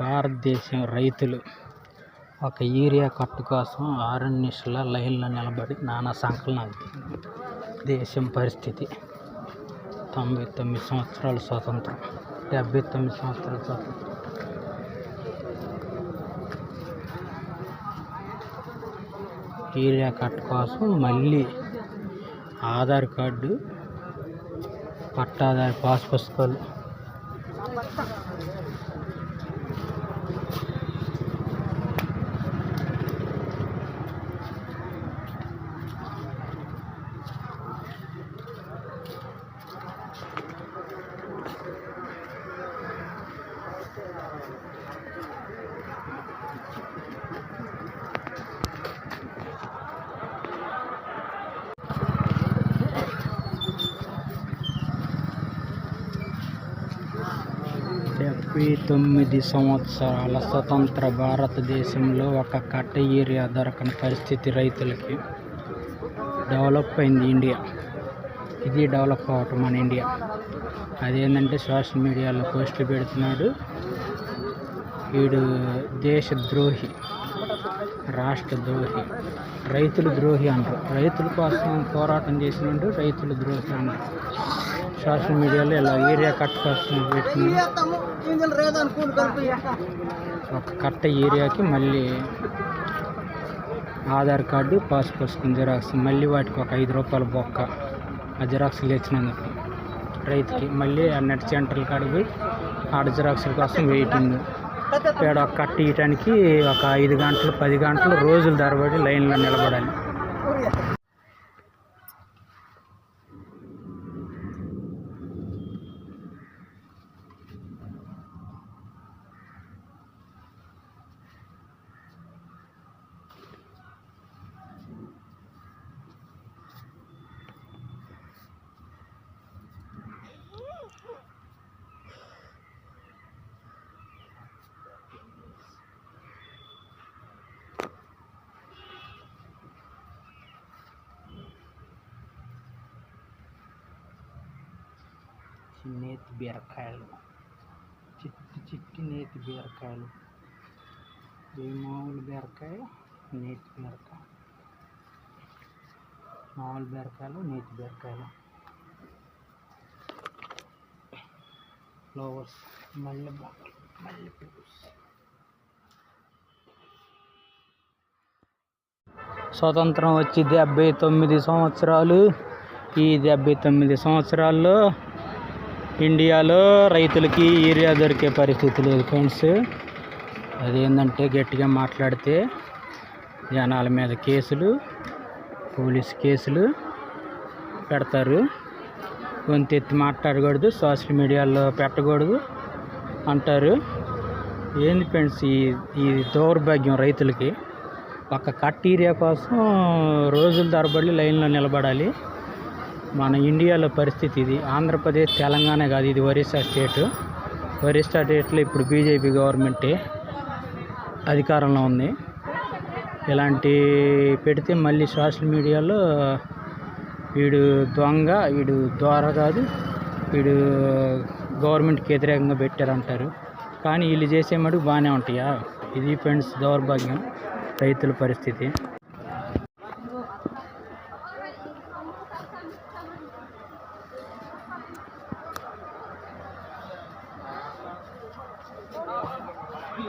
భారతదేశం రైతులు ఒక యూరియా కట్టు కోసం ఆర్ఎన్ఎస్ల లైన్లో నిలబడి నానా సంకలనాలు దేశం పరిస్థితి తొంభై తొమ్మిది సంవత్సరాల స్వాతంత్రం డెబ్బై తొమ్మిది సంవత్సరాల స్వాతంత్రం. యూరియా కట్టు కోసం మళ్ళీ ఆధార్ కార్డు పట్టాదారు పాస్ పుస్తకాలు ముప్పై తొమ్మిది సంవత్సరాల స్వతంత్ర భారతదేశంలో ఒక కట్ట ఏరియా దొరకని పరిస్థితి రైతులకి డెవలప్ అయింది ఇండియా. ఇది డెవలప్ అవటం మన ఇండియా. అదేంటంటే సోషల్ మీడియాలో పోస్టులు పెడుతున్నాడు. వీడు దేశద్రోహి రాష్ట్ర ద్రోహి రైతులు ద్రోహి అంటారు. రైతుల కోసం పోరాటం చేసినట్టు రైతులు ద్రోహి అంటారు. సోషల్ మీడియాలో ఇలా ఏరియా కట్ కోసం పెట్టిన ఒక కట్ట ఏరియాకి మళ్ళీ ఆధార్ కార్డు పాస్ పుస్తకం జిరాక్స్. మళ్ళీ వాటికి ఒక ఐదు రూపాయల బొక్క. ఆ జిరాక్స్లు ఇచ్చినందుకు రైతుకి మళ్ళీ ఆ నెట్ సెంటర్ల కాడికి పోయి ఆడ జిరాక్స్ల కోసం వెయిటింగ్. ఇక్కడ ఒక కట్ట ఇయటానికి ఒక ఐదు గంటలు పది గంటలు రోజులు తరబడి లైన్లో నిలబడాలి. నేతి బీరకాయలు. చిట్టి చిట్టి నేతి బీరకాయలు. ఈ మామూలు బీరకాయ నేతి బీరకాయ. మామూలు బీరకాయలు నేతి బీరకాయలు. ఫ్లవర్స్ మల్లె మల్లె స్వతంత్రం వచ్చి డెబ్బై తొమ్మిది సంవత్సరాలు. ఈ డెబ్బై తొమ్మిది సంవత్సరాల్లో ఇండియాలో రైతులకి యూరియా దొరికే పరిస్థితి లేదు ఫ్రెండ్స్ అదేంటంటే గట్టిగా మాట్లాడితే జనాల మీద కేసులు పోలీస్ కేసులు పెడతారు. గొంతు ఎత్తి మాట్లాడకూడదు సోషల్ మీడియాలో పెట్టకూడదు అంటారు. ఏంది ఫ్రెండ్స్ ఈ ఈ దౌర్భాగ్యం రైతులకి? ఒక కట్ ఏరియా కోసం రోజుల తరబడి లైన్లో నిలబడాలి. మన ఇండియాలో పరిస్థితి ఇది. ఆంధ్రప్రదేశ్ తెలంగాణ కాదు ఇది ఒరిస్సా స్టేట్. ఒరిస్సా స్టేట్లో ఇప్పుడు బీజేపీ గవర్నమెంటే అధికారంలో ఉంది. ఇలాంటి పెడితే మళ్ళీ సోషల్ మీడియాలో వీడు దొంగ వీడు దోర కాదు వీడు గవర్నమెంట్కి వ్యతిరేకంగా పెట్టారంటారు. కానీ వీళ్ళు చేసే మటుకు బాగానే ఉంటాయా? ఇది ఫ్రెండ్స్ దౌర్భాగ్యం రైతుల పరిస్థితి.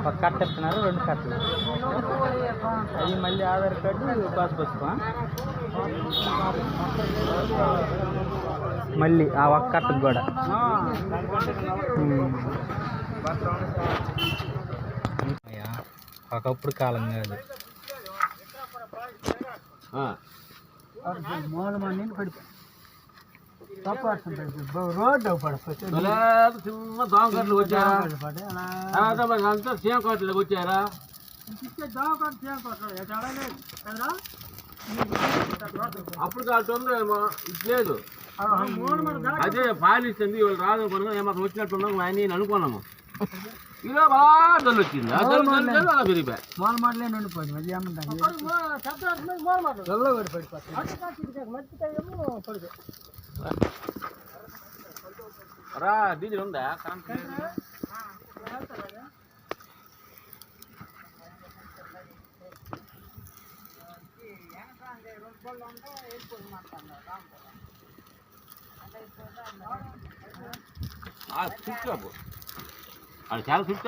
ఒక కట్ట ఇస్తున్నారు రెండు కట్టలు అది మళ్ళీ ఆధార్ కార్డు పాస్ పుస్తకం మళ్ళీ ఆ ఒక్క కట్టకు కూడా. ఒకప్పుడు కాలం కాదు. మూల మందిని పడిపోయి రోడ్డు పడిపోతే చిన్న దోమకట్లు వచ్చారా తర్వాత మరి అంతా సీమకోట్లకు వచ్చారా అప్పుడు కాకుండా లేదు అదే పాలిస్తుంది వీళ్ళు రాదు పనుగా ఏమాత్రం వచ్చినట్టున్నాం ఆయన నేను అనుకున్నాము ఇలా బాగా జల్లు వచ్చింది ఆ జల్లు జల్లు జల్లు అలా పెరిగిపోయా మూల మాటలే నిండిపోయింది అది ఏమంటారు చల్ల పడి పడిపోతుంది రా డీజిల్ ఉందా కరెంట్ ఆ, స్విచ్ ఆఫ్ అది చాలా స్విచ్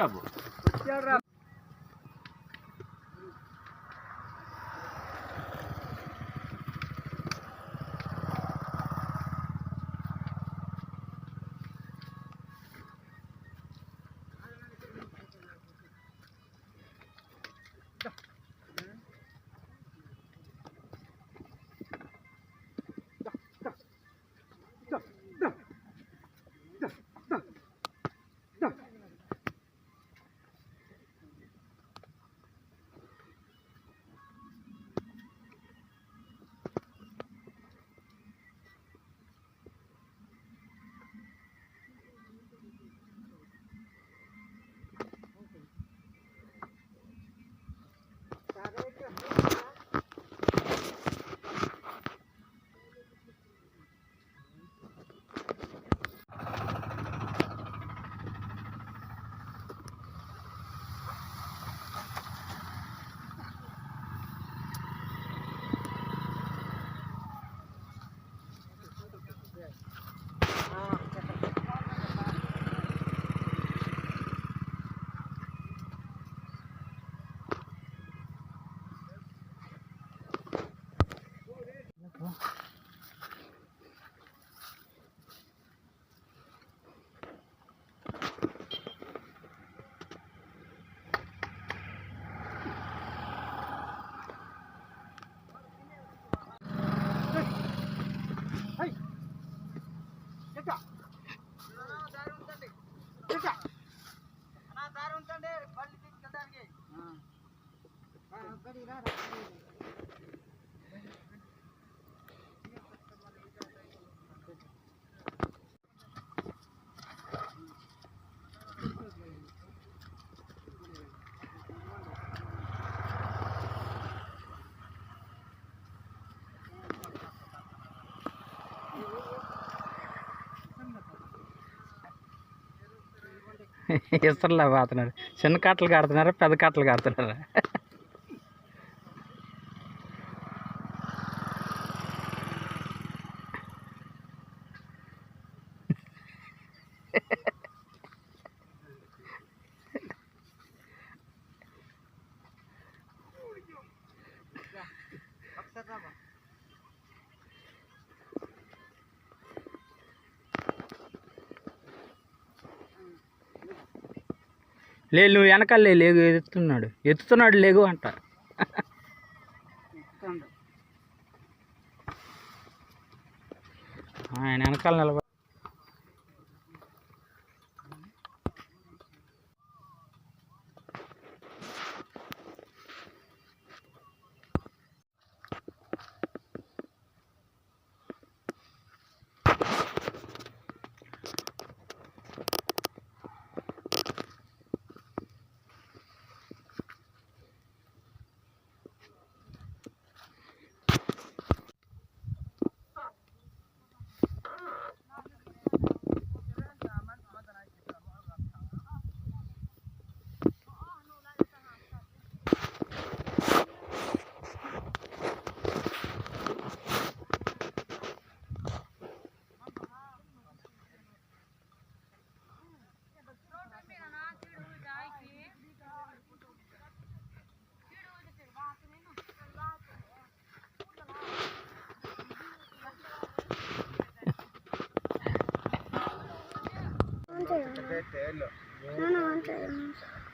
ఆఫ్ ఇసర్లా పోతున్నారు చిన్న కట్టలు కడుతున్నారా పెద్ద కట్టలు కడుతున్నారా. లే నువ్వు వెనకాల లేగు ఎత్తుతున్నాడు. ఎత్తుతున్నాడు లేగు అంట. ఆయన వెనకాల నిలబడి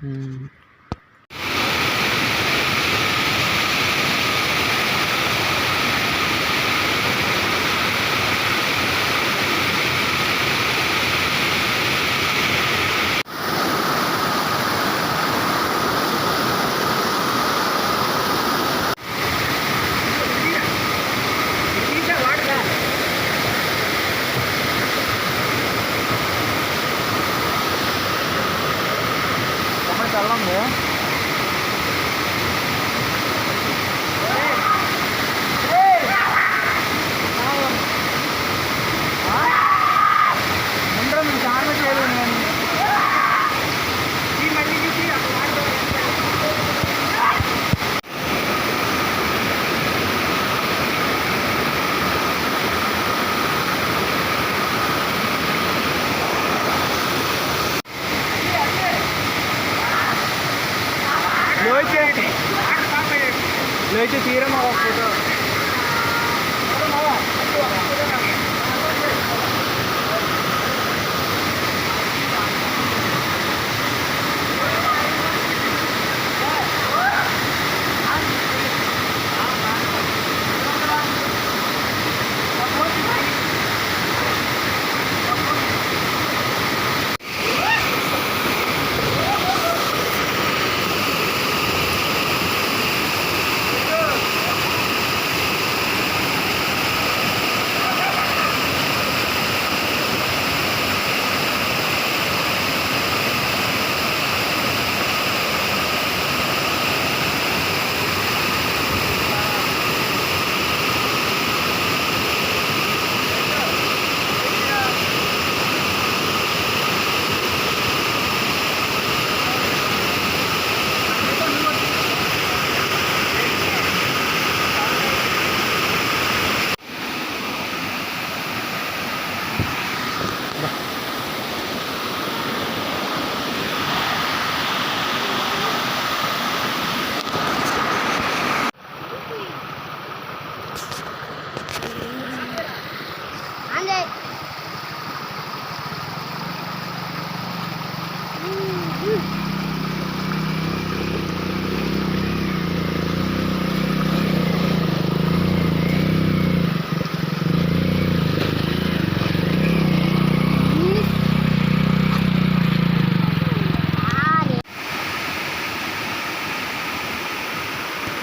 Hmm. 날랐네